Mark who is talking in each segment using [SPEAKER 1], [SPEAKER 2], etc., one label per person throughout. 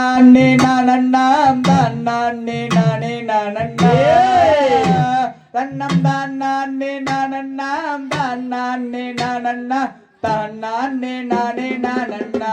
[SPEAKER 1] நானே நானண்ணாம் தான் நானே நானே நானண்ணா. தன்னம் தான் நானே நானண்ணாம் தான் நானே நானண்ணா. தான் நானே நானே நானண்ணா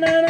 [SPEAKER 1] na na